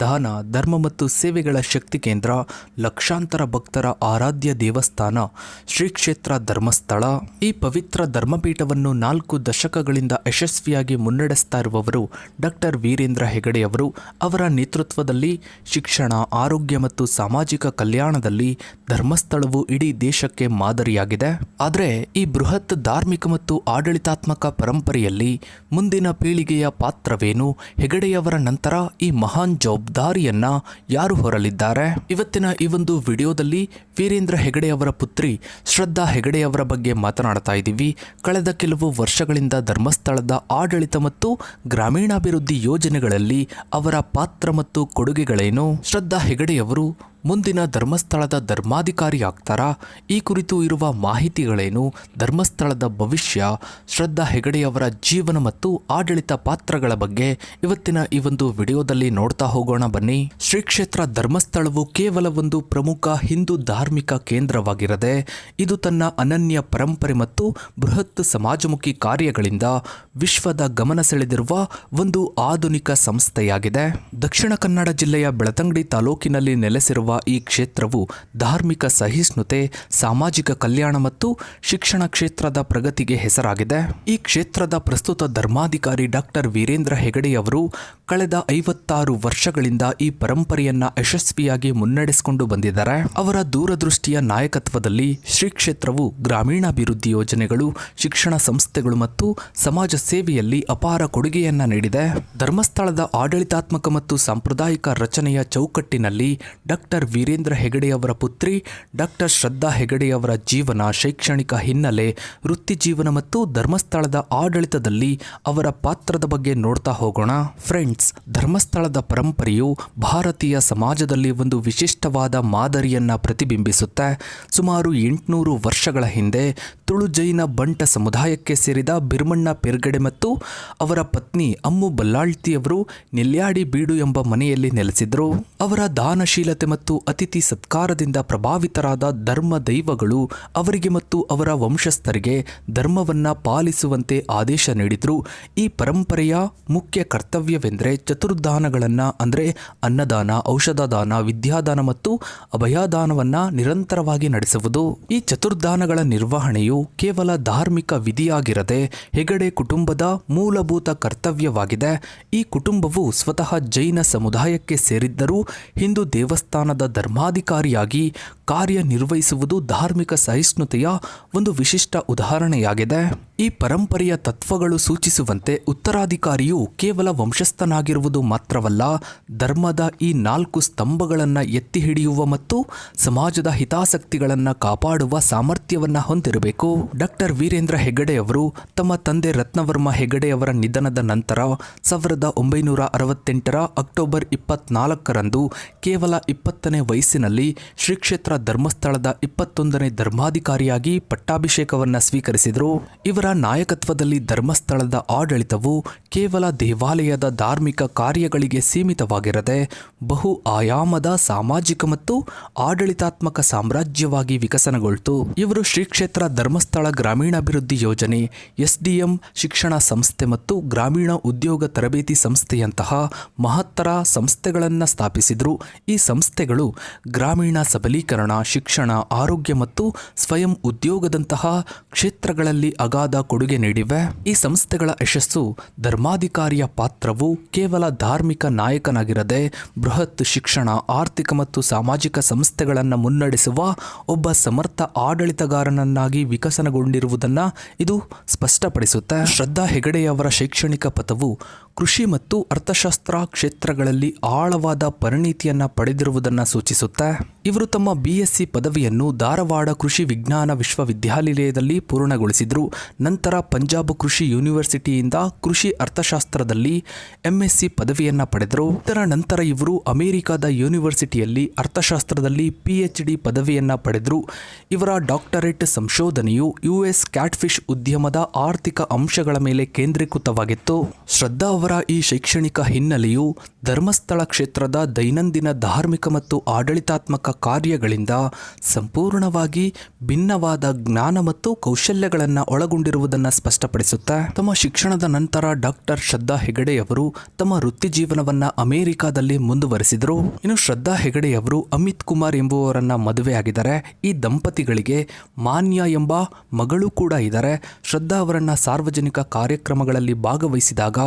ದಾನ, ಧರ್ಮ ಮತ್ತು ಸೇವೆಗಳ ಶಕ್ತಿ ಕೇಂದ್ರ, ಲಕ್ಷಾಂತರ ಭಕ್ತರ ಆರಾಧ್ಯ ದೇವಸ್ಥಾನ ಶ್ರೀ ಕ್ಷೇತ್ರ ಧರ್ಮಸ್ಥಳ. ಈ ಪವಿತ್ರ ಧರ್ಮಪೀಠವನ್ನು ನಾಲ್ಕು ದಶಕಗಳಿಂದ ಯಶಸ್ವಿಯಾಗಿ ಮುನ್ನಡೆಸ್ತಾ ಇರುವವರು ಡಾಕ್ಟರ್ ವೀರೇಂದ್ರ ಹೆಗಡೆಯವರು ಅವರ. ನೇತೃತ್ವದಲ್ಲಿ ಶಿಕ್ಷಣ, ಆರೋಗ್ಯ ಮತ್ತು ಸಾಮಾಜಿಕ ಕಲ್ಯಾಣದಲ್ಲಿ ಧರ್ಮಸ್ಥಳವು ಇಡೀ ದೇಶಕ್ಕೆ ಮಾದರಿಯಾಗಿದೆ. ಆದರೆ ಈ ಬೃಹತ್ ಧಾರ್ಮಿಕ ಮತ್ತು ಆಡಳಿತಾತ್ಮಕ ಪರಂಪರೆಯಲ್ಲಿ ಮುಂದಿನ ಪೀಳಿಗೆಯ ಪಾತ್ರವೇನು? ಹೆಗಡೆಯವರ ನಂತರ ಈ ಮಹಾನ್ ಜವಾಬ್ದಾರಿಯನ್ನ ಯಾರು ಹೊರಲಿದ್ದಾರೆ? ಇವತ್ತಿನ ಈ ಒಂದು ವಿಡಿಯೋದಲ್ಲಿ ವೀರೇಂದ್ರ ಹೆಗಡೆಯವರ ಪುತ್ರಿ ಶ್ರದ್ಧಾ ಹೆಗಡೆಯವರ ಬಗ್ಗೆ ಮಾತನಾಡ್ತಾ ಇದ್ದೀವಿ. ಕಳೆದ ಕೆಲವು ವರ್ಷಗಳಿಂದ ಧರ್ಮಸ್ಥಳದ ಆಡಳಿತ ಮತ್ತು ಗ್ರಾಮೀಣಾಭಿವೃದ್ಧಿ ಯೋಜನೆಗಳಲ್ಲಿ ಅವರ ಪಾತ್ರ ಮತ್ತು ಕೊಡುಗೆಗಳೇನು? ಶ್ರದ್ಧಾ ಹೆಗಡೆಯವರು ಮುಂದಿನ ಧರ್ಮಸ್ಥಳದ ಧರ್ಮಾಧಿಕಾರಿ ಆಗ್ತಾರಾ ಈ ಕುರಿತು ಇರುವ ಮಾಹಿತಿಗಳೇನು? ಧರ್ಮಸ್ಥಳದ ಭವಿಷ್ಯ, ಶ್ರದ್ಧಾ ಹೆಗಡೆಯವರ ಜೀವನ ಮತ್ತು ಆಡಳಿತ ಪಾತ್ರಗಳ ಬಗ್ಗೆ ಇವತ್ತಿನ ಈ ಒಂದು ವಿಡಿಯೋದಲ್ಲಿ ನೋಡ್ತಾ ಹೋಗೋಣ ಬನ್ನಿ. ಶ್ರೀ ಕ್ಷೇತ್ರ ಧರ್ಮಸ್ಥಳವು ಕೇವಲ ಒಂದು ಪ್ರಮುಖ ಹಿಂದೂ ಧಾರ್ಮಿಕ ಕೇಂದ್ರವಾಗಿರದೆ, ಇದು ತನ್ನ ಅನನ್ಯ ಪರಂಪರೆ ಮತ್ತು ಬೃಹತ್ ಸಮಾಜಮುಖಿ ಕಾರ್ಯಗಳಿಂದ ವಿಶ್ವದ ಗಮನ ಸೆಳೆದಿರುವ ಒಂದು ಆಧುನಿಕ ಸಂಸ್ಥೆಯಾಗಿದೆ. ದಕ್ಷಿಣ ಕನ್ನಡ ಜಿಲ್ಲೆಯ ಬೆಳತಂಗಡಿ ತಾಲೂಕಿನಲ್ಲಿ ನೆಲೆಸಿರುವ ಈ ಕ್ಷೇತ್ರವು ಧಾರ್ಮಿಕ ಸಹಿಷ್ಣುತೆ, ಸಾಮಾಜಿಕ ಕಲ್ಯಾಣ ಮತ್ತು ಶಿಕ್ಷಣ ಕ್ಷೇತ್ರದ ಪ್ರಗತಿಗೆ ಹೆಸರಾಗಿದೆ. ಈ ಕ್ಷೇತ್ರದ ಪ್ರಸ್ತುತ ಧರ್ಮಾಧಿಕಾರಿ ಡಾಕ್ಟರ್ ವೀರೇಂದ್ರ ಹೆಗಡೆಯವರು ಕಳೆದ ಐವತ್ತಾರು ವರ್ಷಗಳಿಂದ ಈ ಪರಂಪರೆಯನ್ನ ಯಶಸ್ವಿಯಾಗಿ ಮುನ್ನಡೆಸಿಕೊಂಡು ಬಂದಿದ್ದಾರೆ. ಅವರ ದೂರದೃಷ್ಟಿಯ ನಾಯಕತ್ವದಲ್ಲಿ ಶ್ರೀ ಕ್ಷೇತ್ರವು ಗ್ರಾಮೀಣಾಭಿವೃದ್ಧಿ ಯೋಜನೆಗಳು, ಶಿಕ್ಷಣ ಸಂಸ್ಥೆಗಳು ಮತ್ತು ಸಮಾಜ ಸೇವೆಯಲ್ಲಿ ಅಪಾರ ಕೊಡುಗೆಯನ್ನ ನೀಡಿದೆ. ಧರ್ಮಸ್ಥಳದ ಆಡಳಿತಾತ್ಮಕ ಮತ್ತು ಸಾಂಪ್ರದಾಯಿಕ ರಚನೆಯ ಚೌಕಟ್ಟಿನಲ್ಲಿ ಡಾಕ್ಟರ್ ವೀರೇಂದ್ರ ಹೆಗಡೆಯವರ ಪುತ್ರಿ, ಡಾಕ್ಟರ್ ಶ್ರದ್ಧಾ ಹೆಗಡೆಯವರ ಜೀವನ ಶೈಕ್ಷಣಿಕ ಹಿನ್ನೆಲೆ, ವೃತ್ತಿ ಜೀವನ ಮತ್ತು ಧರ್ಮಸ್ಥಳದ ಆಡಳಿತದಲ್ಲಿ ಅವರ ಪಾತ್ರದ ಬಗ್ಗೆ ನೋಡ್ತಾ ಹೋಗೋಣ. ಫ್ರೆಂಡ್ಸ್, ಧರ್ಮಸ್ಥಳದ ಪರಂಪರೆಯು ಭಾರತೀಯ ಸಮಾಜದಲ್ಲಿ ಒಂದು ವಿಶಿಷ್ಟವಾದ ಮಾದರಿಯನ್ನ ಪ್ರತಿಬಿಂಬಿಸುತ್ತೆ. ಸುಮಾರು ಎಂಟುನೂರು ವರ್ಷಗಳ ಹಿಂದೆ ತುಳು ಜೈನ ಬಂಟ ಸಮುದಾಯಕ್ಕೆ ಸೇರಿದ ಬಿರ್ಮಣ್ಣ ಪೆರ್ಗಡೆ ಮತ್ತು ಅವರ ಪತ್ನಿ ಅಮ್ಮು ಬಲ್ಲಾಳ್ತಿಯವರು ನೆಲ್ಯಾಡಿ ಬೀಡು ಎಂಬ ಮನೆಯಲ್ಲಿ ನೆಲೆಸಿದ್ರು ಅವರ ದಾನಶೀಲತೆ ಮತ್ತು ಅತಿಥಿ ಸತ್ಕಾರದಿಂದ ಪ್ರಭಾವಿತರಾದ ಧರ್ಮ ದೈವಗಳು ಅವರಿಗೆ ಮತ್ತು ಅವರ ವಂಶಸ್ಥರಿಗೆ ಧರ್ಮವನ್ನ ಪಾಲಿಸುವಂತೆ ಆದೇಶ ನೀಡಿದ್ರು. ಈ ಪರಂಪರೆಯ ಮುಖ್ಯ ಕರ್ತವ್ಯವೆಂದರೆ ಚತುರ್ದಾನಗಳನ್ನು ಅಂದರೆ ಅನ್ನದಾನ ಔಷಧ ದಾನ ವಿದ್ಯಾದಾನ ಮತ್ತು ಅಭಯದಾನವನ್ನು ನಿರಂತರವಾಗಿ ನಡೆಸುವುದು. ಈ ಚತುರ್ದಾನಗಳ ನಿರ್ವಹಣೆಯು ಕೇವಲ ಧಾರ್ಮಿಕ ವಿಧಿಯಾಗಿರದೆ ಹೆಗಡೆ ಕುಟುಂಬದ ಮೂಲಭೂತ ಕರ್ತವ್ಯವಾಗಿದೆ. ಈ ಕುಟುಂಬವು ಸ್ವತಃ ಜೈನ ಸಮುದಾಯಕ್ಕೆ ಸೇರಿದ್ದರೂ ಹಿಂದೂ ದೇವಸ್ಥಾನದ ಧರ್ಮಾಧಿಕಾರಿಯಾಗಿ ಕಾರ್ಯನಿರ್ವಹಿಸುವುದು ಧಾರ್ಮಿಕ ಸಹಿಷ್ಣುತೆಯ ಒಂದು ವಿಶಿಷ್ಟ ಉದಾಹರಣೆಯಾಗಿದೆ. ಈ ಪರಂಪರೆಯ ತತ್ವಗಳು ಸೂಚಿಸುವಂತೆ ಉತ್ತರಾಧಿಕಾರಿಯು ಕೇವಲ ವಂಶಸ್ಥನಾಗಿರುವುದು ಮಾತ್ರವಲ್ಲ, ಧರ್ಮದ ಈ ನಾಲ್ಕು ಸ್ತಂಭಗಳನ್ನು ಎತ್ತಿ ಹಿಡಿಯುವ ಮತ್ತು ಸಮಾಜದ ಹಿತಾಸಕ್ತಿಗಳನ್ನು ಕಾಪಾಡುವ ಸಾಮರ್ಥ್ಯವನ್ನು ಹೊಂದಿರಬೇಕು. ಡಾಕ್ಟರ್ ವೀರೇಂದ್ರ ಹೆಗಡೆಯವರು ತಮ್ಮ ತಂದೆ ರತ್ನವರ್ಮ ಹೆಗಡೆಯವರ ನಿಧನದ ನಂತರ ಸಾವಿರದ ಒಂಬೈನೂರ ಅರವತ್ತೆಂಟರ ಅಕ್ಟೋಬರ್ ಇಪ್ಪತ್ನಾಲ್ಕರಂದು ಕೇವಲ ಇಪ್ಪತ್ತನೇ ವಯಸ್ಸಿನಲ್ಲಿ ಶ್ರೀ ಕ್ಷೇತ್ರ ಧರ್ಮಸ್ಥಳದ ಇಪ್ಪತ್ತೊಂದನೇ ಧರ್ಮಾಧಿಕಾರಿಯಾಗಿ ಪಟ್ಟಾಭಿಷೇಕವನ್ನು ಸ್ವೀಕರಿಸಿದರು. ಇವರ ನಾಯಕತ್ವದಲ್ಲಿ ಧರ್ಮಸ್ಥಳದ ಆಡಳಿತವು ಕೇವಲ ದೇವಾಲಯದ ಧಾರ್ಮಿಕ ಕಾರ್ಯಗಳಿಗೆ ಸೀಮಿತವಾಗಿರದೆ ಬಹು ಆಯಾಮದ ಸಾಮಾಜಿಕ ಮತ್ತು ಆಡಳಿತಾತ್ಮಕ ಸಾಮ್ರಾಜ್ಯವಾಗಿ ವಿಕಸನಗೊಳ್ತು. ಇವರು ಶ್ರೀ ಕ್ಷೇತ್ರ ಧರ್ಮಸ್ಥಳ ಗ್ರಾಮೀಣಾಭಿವೃದ್ಧಿ ಯೋಜನೆ, ಎಸ್ಡಿಎಂ ಶಿಕ್ಷಣ ಸಂಸ್ಥೆ ಮತ್ತು ಗ್ರಾಮೀಣ ಉದ್ಯೋಗ ತರಬೇತಿ ಸಂಸ್ಥೆಯಂತಹ ಮಹತ್ತರ ಸಂಸ್ಥೆಗಳನ್ನು ಸ್ಥಾಪಿಸಿದರು. ಈ ಸಂಸ್ಥೆಗಳು ಗ್ರಾಮೀಣ ಸಬಲೀಕರಣ, ಶಿಕ್ಷಣ, ಆರೋಗ್ಯ ಮತ್ತು ಸ್ವಯಂ ಉದ್ಯೋಗದಂತಹ ಕ್ಷೇತ್ರಗಳಲ್ಲಿ ಅಗಾಧ ಕೊಡುಗೆ ನೀಡಿವೆ. ಈ ಸಂಸ್ಥೆಗಳ ಯಶಸ್ಸು ಧರ್ಮಾಧಿಕಾರಿಯ ಪಾತ್ರವು ಕೇವಲ ಧಾರ್ಮಿಕ ನಾಯಕನಾಗಿರದೆ, ಬೃಹತ್ ಶಿಕ್ಷಣ, ಆರ್ಥಿಕ ಮತ್ತು ಸಾಮಾಜಿಕ ಸಂಸ್ಥೆಗಳನ್ನು ಮುನ್ನಡೆಸುವ ಒಬ್ಬ ಸಮರ್ಥ ಆಡಳಿತಗಾರನನ್ನಾಗಿ ವಿಕಸನಗೊಂಡಿರುವುದನ್ನು ಇದು ಸ್ಪಷ್ಟಪಡಿಸುತ್ತೆ. ಶ್ರದ್ಧಾ ಹೆಗಡೆಯವರ ಶೈಕ್ಷಣಿಕ ಪಥವು ಕೃಷಿ ಮತ್ತು ಅರ್ಥಶಾಸ್ತ್ರ ಕ್ಷೇತ್ರಗಳಲ್ಲಿ ಆಳವಾದ ಪರಿಣಿತಿಯನ್ನು ಪಡೆದಿರುವುದನ್ನು ಸೂಚಿಸುತ್ತೆ. ಇವರು ತಮ್ಮ ಬಿಎಸ್ಸಿ ಪದವಿಯನ್ನು ಧಾರವಾಡ ಕೃಷಿ ವಿಜ್ಞಾನ ವಿಶ್ವವಿದ್ಯಾನಿಲಯದಲ್ಲಿ ಪೂರ್ಣಗೊಳಿಸಿದರು. ನಂತರ ಪಂಜಾಬ್ ಕೃಷಿ ಯೂನಿವರ್ಸಿಟಿಯಿಂದ ಕೃಷಿ ಅರ್ಥಶಾಸ್ತ್ರದಲ್ಲಿ ಎಂಎಸ್ಸಿ ಪದವಿಯನ್ನು ಪಡೆದರು. ಇದರ ನಂತರ ಇವರು ಅಮೆರಿಕದ ಯೂನಿವರ್ಸಿಟಿಯಲ್ಲಿ ಅರ್ಥಶಾಸ್ತ್ರದಲ್ಲಿ ಪಿಎಚ್ ಡಿ ಪದವಿಯನ್ನು ಪಡೆದರು. ಇವರ ಡಾಕ್ಟರೇಟ್ ಸಂಶೋಧನೆಯು ಯುಎಸ್ ಕ್ಯಾಟ್ಫಿಶ್ ಉದ್ಯಮದ ಆರ್ಥಿಕ ಅಂಶಗಳ ಮೇಲೆ ಕೇಂದ್ರೀಕೃತವಾಗಿತ್ತು. ಶ್ರದ್ಧಾ ಅವರ ಈ ಶೈಕ್ಷಣಿಕ ಹಿನ್ನೆಲೆಯು ಧರ್ಮಸ್ಥಳ ಕ್ಷೇತ್ರದ ದೈನಂದಿನ ಧಾರ್ಮಿಕ ಮತ್ತು ಆಡಳಿತಾತ್ಮಕ ಕಾರ್ಯಗಳಿಂದ ಸಂಪೂರ್ಣವಾಗಿ ಭಿನ್ನವಾದ ಜ್ಞಾನ ಮತ್ತು ಕೌಶಲ್ಯಗಳನ್ನು ಒಳಗೊಂಡಿರುವುದನ್ನು ಸ್ಪಷ್ಟಪಡಿಸುತ್ತೆ, ತಮ್ಮ ಶಿಕ್ಷಣದ ನಂತರ ಡಾಕ್ಟರ್ ಶ್ರದ್ಧಾ ಹೆಗಡೆಯವರು ತಮ್ಮ ವೃತ್ತಿ ಜೀವನವನ್ನು ಅಮೆರಿಕಾದಲ್ಲಿ ಮುಂದುವರೆಸಿದರು. ಇನ್ನು ಶ್ರದ್ಧಾ ಹೆಗಡೆಯವರು ಅಮಿತ್ ಕುಮಾರ್ ಎಂಬುವರನ್ನ ಮದುವೆಯಾಗಿದ್ದಾರೆ ಈ ದಂಪತಿಗಳಿಗೆ ಮಾನ್ಯ ಎಂಬ ಮಗಳು ಕೂಡ ಇದ್ದಾರೆ. ಶ್ರದ್ಧಾ ಅವರನ್ನು ಸಾರ್ವಜನಿಕ ಕಾರ್ಯಕ್ರಮಗಳಲ್ಲಿ ಭಾಗವಹಿಸಿದಾಗ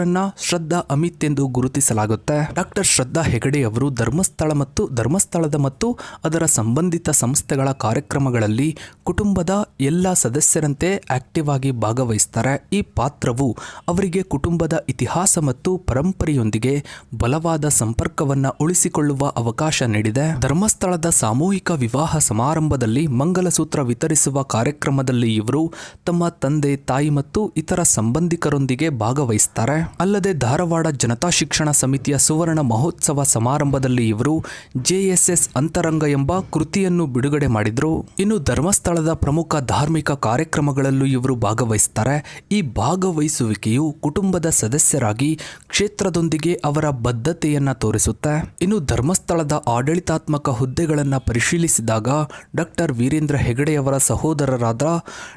ಇವರನ್ನ ಶ್ರದ್ಧಾ ಅಮಿತ್ ಎಂದು ಗುರುತಿಸಲಾಗುತ್ತೆ. ಡಾಕ್ಟರ್ ಶ್ರದ್ಧಾ ಹೆಗಡೆಯವರು ಧರ್ಮಸ್ಥಳ ಮತ್ತು ಧರ್ಮಸ್ಥಳದ ಮತ್ತು ಅದರ ಸಂಬಂಧಿತ ಸಂಸ್ಥೆಗಳ ಕಾರ್ಯಕ್ರಮಗಳಲ್ಲಿ ಕುಟುಂಬದ ಎಲ್ಲ ಸದಸ್ಯರಂತೆ ಆಕ್ಟಿವ್ ಆಗಿ ಭಾಗವಹಿಸ್ತಾರೆ. ಈ ಪಾತ್ರವು ಅವರಿಗೆ ಕುಟುಂಬದ ಇತಿಹಾಸ ಮತ್ತು ಪರಂಪರೆಯೊಂದಿಗೆ ಬಲವಾದ ಸಂಪರ್ಕವನ್ನ ಉಳಿಸಿಕೊಳ್ಳುವ ಅವಕಾಶ ನೀಡಿದೆ. ಧರ್ಮಸ್ಥಳದ ಸಾಮೂಹಿಕ ವಿವಾಹ ಸಮಾರಂಭದಲ್ಲಿ ಮಂಗಲಸೂತ್ರ ವಿತರಿಸುವ ಕಾರ್ಯಕ್ರಮದಲ್ಲಿ ಇವರು ತಮ್ಮ ತಂದೆ, ತಾಯಿ ಮತ್ತು ಇತರ ಸಂಬಂಧಿಕರೊಂದಿಗೆ ಭಾಗವಹಿಸ್ತಾರೆ. ಅಲ್ಲದೆ ಧಾರವಾಡ ಜನತಾ ಶಿಕ್ಷಣ ಸಮಿತಿಯ ಸುವರ್ಣ ಮಹೋತ್ಸವ ಸಮಾರಂಭದಲ್ಲಿ ಇವರು ಜೆಎಸ್ಎಸ್ ಅಂತರಂಗ ಎಂಬ ಕೃತಿಯನ್ನು ಬಿಡುಗಡೆ ಮಾಡಿದ್ರು. ಇನ್ನು ಧರ್ಮಸ್ಥಳದ ಪ್ರಮುಖ ಧಾರ್ಮಿಕ ಕಾರ್ಯಕ್ರಮಗಳಲ್ಲೂ ಇವರು ಭಾಗವಹಿಸ್ತಾರೆ. ಈ ಭಾಗವಹಿಸುವಿಕೆಯು ಕುಟುಂಬದ ಸದಸ್ಯರಾಗಿ ಕ್ಷೇತ್ರದೊಂದಿಗೆ ಅವರ ಬದ್ಧತೆಯನ್ನ ತೋರಿಸುತ್ತೆ. ಇನ್ನು ಧರ್ಮಸ್ಥಳದ ಆಡಳಿತಾತ್ಮಕ ಹುದ್ದೆಗಳನ್ನು ಪರಿಶೀಲಿಸಿದಾಗ ಡಾಕ್ಟರ್ ವೀರೇಂದ್ರ ಹೆಗಡೆಯವರ ಸಹೋದರರಾದ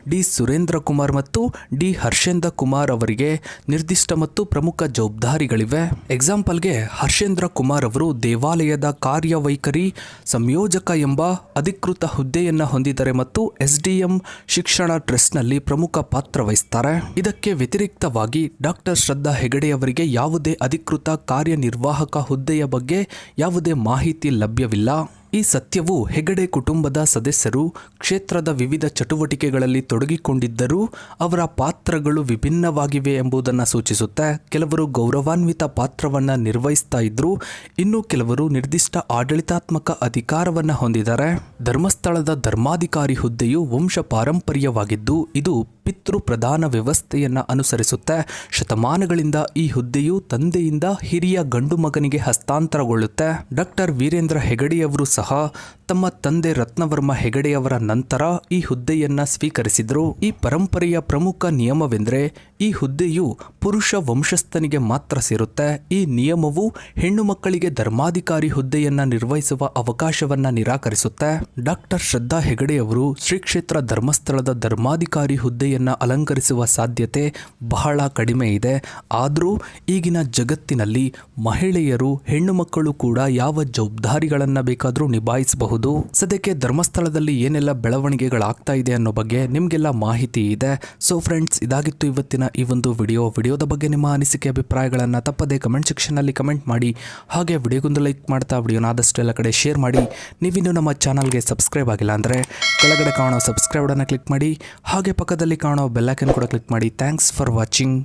ಡಿ. ಸುರೇಂದ್ರ ಕುಮಾರ್ ಮತ್ತು ಡಿ. ಹರ್ಷೇಂದ್ರ ಕುಮಾರ್ ಅವರಿಗೆ ನಿರ್ದಿಷ್ಟ ಪ್ರಮುಖ ಜವಾಬ್ದಾರಿಗಳಿವೆ. ಎಕ್ಸಾಂಪಲ್ಗೆ ಹರ್ಷೇಂದ್ರ ಕುಮಾರ್ ಅವರು ದೇವಾಲಯದ ಕಾರ್ಯವೈಖರಿ, ಸಂಯೋಜಕ ಎಂಬ ಅಧಿಕೃತ ಹುದ್ದೆಯನ್ನು ಹೊಂದಿದ್ದಾರೆ ಮತ್ತು ಎಸ್ಡಿಎಂ ಶಿಕ್ಷಣ ಟ್ರಸ್ಟ್ನಲ್ಲಿ ಪ್ರಮುಖ ಪಾತ್ರ ವಹಿಸ್ತಾರೆ. ಇದಕ್ಕೆ ವ್ಯತಿರಿಕ್ತವಾಗಿ ಡಾಕ್ಟರ್ ಶ್ರದ್ಧಾ ಹೆಗಡೆಯವರಿಗೆ ಯಾವುದೇ ಅಧಿಕೃತ ಕಾರ್ಯನಿರ್ವಾಹಕ ಹುದ್ದೆಯ ಬಗ್ಗೆ ಯಾವುದೇ ಮಾಹಿತಿ ಲಭ್ಯವಿಲ್ಲ. ಈ ಸತ್ಯವು ಹೆಗಡೆ ಕುಟುಂಬದ ಸದಸ್ಯರು ಕ್ಷೇತ್ರದ ವಿವಿಧ ಚಟುವಟಿಕೆಗಳಲ್ಲಿ ತೊಡಗಿಕೊಂಡಿದ್ದರೂ ಅವರ ಪಾತ್ರಗಳು ವಿಭಿನ್ನವಾಗಿವೆ ಎಂಬುದನ್ನು ಸೂಚಿಸುತ್ತೆ ಕೆಲವರು ಗೌರವಾನ್ವಿತ ಪಾತ್ರವನ್ನು ನಿರ್ವಹಿಸ್ತಾ ಇದ್ರು ಇನ್ನು ಕೆಲವರು ನಿರ್ದಿಷ್ಟ ಆಡಳಿತಾತ್ಮಕ ಅಧಿಕಾರವನ್ನು ಹೊಂದಿದ್ದಾರೆ. ಧರ್ಮಸ್ಥಳದ ಧರ್ಮಾಧಿಕಾರಿ ಹುದ್ದೆಯು ವಂಶ ಪಾರಂಪರ್ಯವಾಗಿದ್ದು ಇದು ಪಿತೃ ಪ್ರಧಾನ ವ್ಯವಸ್ಥೆಯನ್ನು ಅನುಸರಿಸುತ್ತೆ. ಶತಮಾನಗಳಿಂದ ಈ ಹುದ್ದೆಯು ತಂದೆಯಿಂದ ಹಿರಿಯ ಗಂಡು ಮಗನಿಗೆ ಹಸ್ತಾಂತರಗೊಳ್ಳುತ್ತೆ. ಡಾಕ್ಟರ್ ವೀರೇಂದ್ರ ಹೆಗಡೆಯವರು ಸಹ ತಮ್ಮ ತಂದೆ ರತ್ನವರ್ಮ ಹೆಗಡೆಯವರ ನಂತರ ಈ ಹುದ್ದೆಯನ್ನ ಸ್ವೀಕರಿಸಿದರು. ಈ ಪರಂಪರೆಯ ಪ್ರಮುಖ ನಿಯಮವೆಂದರೆ ಈ ಹುದ್ದೆಯು ಪುರುಷ ವಂಶಸ್ಥನಿಗೆ ಮಾತ್ರ ಸೇರುತ್ತೆ. ಈ ನಿಯಮವು ಹೆಣ್ಣು ಮಕ್ಕಳಿಗೆ ಧರ್ಮಾಧಿಕಾರಿ ಹುದ್ದೆಯನ್ನ ನಿರ್ವಹಿಸುವ ಅವಕಾಶವನ್ನ ನಿರಾಕರಿಸುತ್ತೆ. ಡಾಕ್ಟರ್ ಶ್ರದ್ಧಾ ಹೆಗಡೆಯವರು ಶ್ರೀ ಕ್ಷೇತ್ರ ಧರ್ಮಸ್ಥಳದ ಧರ್ಮಾಧಿಕಾರಿ ಹುದ್ದೆಯನ್ನ ಅಲಂಕರಿಸುವ ಸಾಧ್ಯತೆ ಬಹಳ ಕಡಿಮೆ ಇದೆ. ಆದರೂ ಈಗಿನ ಜಗತ್ತಿನಲ್ಲಿ ಮಹಿಳೆಯರು ಹೆಣ್ಣು ಮಕ್ಕಳು ಕೂಡ ಯಾವ ಜವಾಬ್ದಾರಿಗಳನ್ನ ಬೇಕಾದರೂ ನಿಭಾಯಿಸಬಹುದು. ಸದ್ಯಕ್ಕೆ ಧರ್ಮಸ್ಥಳದಲ್ಲಿ ಏನೆಲ್ಲ ಬೆಳವಣಿಗೆಗಳಾಗ್ತಾ ಇದೆ ಅನ್ನೋ ಬಗ್ಗೆ ನಿಮಗೆಲ್ಲ ಮಾಹಿತಿ ಇದೆ. ಸೊ ಫ್ರೆಂಡ್ಸ್ ಇದಾಗಿತ್ತು ಇವತ್ತಿನ ಈ ಒಂದು ವಿಡಿಯೋ. ವಿಡಿಯೋದ ಬಗ್ಗೆ ನಿಮ್ಮ ಅನಿಸಿಕೆ, ಅಭಿಪ್ರಾಯಗಳನ್ನು ತಪ್ಪದೆ ಕಮೆಂಟ್ ಸೆಕ್ಷನ್ನಲ್ಲಿ ಕಮೆಂಟ್ ಮಾಡಿ. ಹಾಗೆ ವಿಡಿಯೋಗೊಂದು ಲೈಕ್ ಮಾಡ್ತಾ ವಿಡಿಯೋನ ಆದಷ್ಟು ಎಲ್ಲ ಕಡೆ ಶೇರ್ ಮಾಡಿ. ನೀವಿನ್ನು ನಮ್ಮ ಚಾನಲ್ಗೆ ಸಬ್ಸ್ಕ್ರೈಬ್ ಆಗಿಲ್ಲ ಅಂದರೆ ಕೆಳಗಡೆ ಕಾಣೋ ಸಬ್ಸ್ಕ್ರೈಬ್ ಕ್ಲಿಕ್ ಮಾಡಿ. ಹಾಗೆ ಪಕ್ಕದಲ್ಲಿ ಕಾಣೋ ಬೆಲ್ಲಾಕನ್ ಕೂಡ ಕ್ಲಿಕ್ ಮಾಡಿ. Thanks for watching.